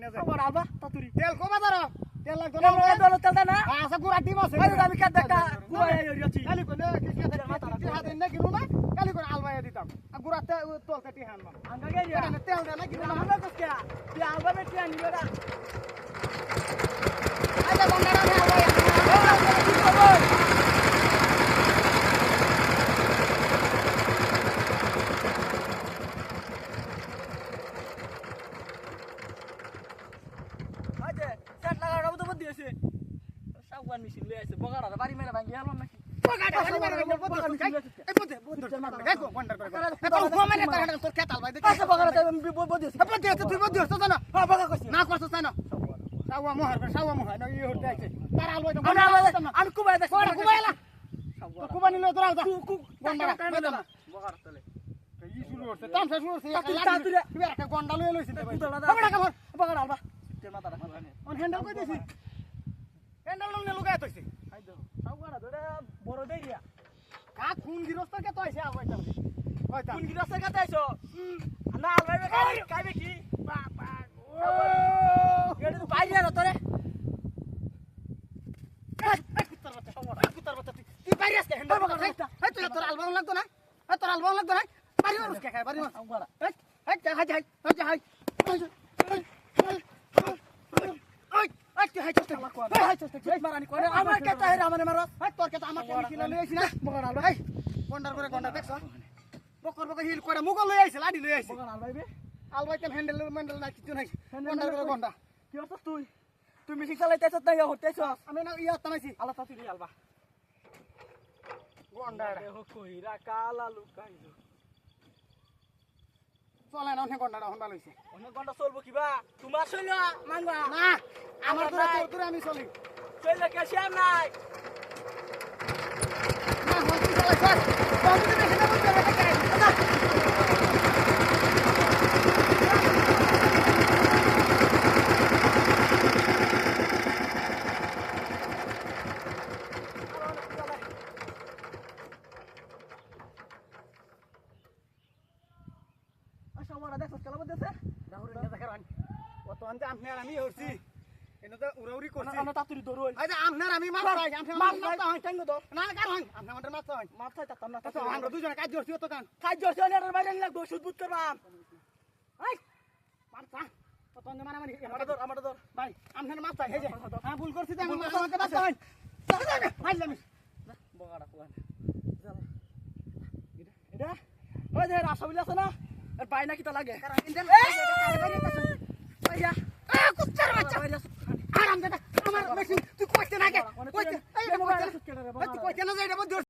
তেল কমা ধরো। তেল লাগতো না তেল তেল না? আচ্ছা গুড়া টিম আছে আমি কাট দেখা কুয়া এই আছি। কালি কোনে কি কি হাতে না কিনো না? কালি কোনে আলবাইয়া দিতাম। আর গুড়া তোলতে টি হান আঙ্গা গেরিয়া তেল না কসকে? আলবা বেটি বন্ডারা নে আলবাইয়া আজে সেট লাগানো তো বদি আছে সাগুয়ান মেশিন লই আছে বগাড়া বাড়ি মেরে ভাঙি আলম নাকি পগাটা খালি মারে বন্ধ এই বন্ধ বন্ধ দেখো বন্ডার করে এখন ঘুমানে তার তোর খেতাল দেখি। আচ্ছা বগাড়া তাই বদি আছে বন্ধ আছে তুই বন্ধ হচ্ছে না হ্যাঁ বগা কইছি না করছ তাই না সাওয়া মোহর সাওয়া মোহর না ই হতে আছে। তার আলবাই তো আমি আলবা আমি কুবাই দেখ কোড়া কুবাইলা তো কুবানি লই তোরা যা। কু কু গন্ডারা বগা বগাড়া তলে ই শুরু হচ্ছে তামসা শুরু হচ্ছে। লাঠি তুই গন্ডা লই লইছিস দা বড় কামর বগাড়া আলবা। হ্যান্ডেল কই দিছি। হ্যান্ডেল লং লুগাই তইছি আই দাও সাগুয়াড়া ধরে বড় দেরিয়া কা খুন গিরস্ত কে তো আইছে আবার তাম কইতাম কোন গিরাসের কাছে আইছো না আলবাই কাই কাইবে কি? বাবা ও এটা তো বাইরে না তোরে তুই বাইরে আসকে হ্যান্ডেল বাবা বাবা। তুই তোর আলবাম লাগতো না? তোর আলবাম লাগতো না? বাড়ি মারুস কে খায় বাড়ি মার সাগুয়াড়া এই এই যা হাই হাই হাই হাই ওই ওই তুই হাই চেষ্টা কর এই হাই চেষ্টা কর মারানি করে আমার কেতা হেরা মানে মারো তোর কাছে আমার কেন কিলা লই আইছি না বগাড়া আলবা এই গন্ডার করে গন্ডার দেখছ বকর বকর হিল করে মুগল লই আইছে লাডি না কিছু নাই গন্ডার করে গন্ডা কি ইয়া ইয়া আলা আলবা গন্ডার দেহ কইরা কালা লুকাইলো চলে না অনেক ঘণ্টা হন ভালো হইছে। অনেক ঘণ্টা চলবো কিবা তোমার শৈল মানবা? না আমার তোরে তোর তোরে আমি চলি। চলে ক্যালসিয়াম নাই। না হন তুই চলে চল বন্ধু বেশি না বুঝতে হবে কাই আচ্ছা বড় দেখছ খেলা বলতেছে। রাহুল না দেখার কত আনতে আমনার আমি হরছি এনে তো উড়াউড়ি করছি। আমরা তাতুরি দরুই আই যে আমি আমনার মাছ মাছ মাছ পাই টাইম দো না কার হন আমনার মাছ মাছ পাই মাছ তাতাম না তো আমরা দুজনে কাজ করছি তো কান। খাদ্য শৈলের বাইরে লাগবো সুদবুত করবাম এই মারছা কত আনতে মানে মানে আমার দর আমার দর ভাই আমনার মাছ পাই যে। হ্যাঁ ভুল করছি তো আমি মাছ মাছ মাছ পাই মারলাম বগাড়া কোয়ান। এটা ওই যে রাসবিল আছে না? এর বাইনা কিটা লাগে?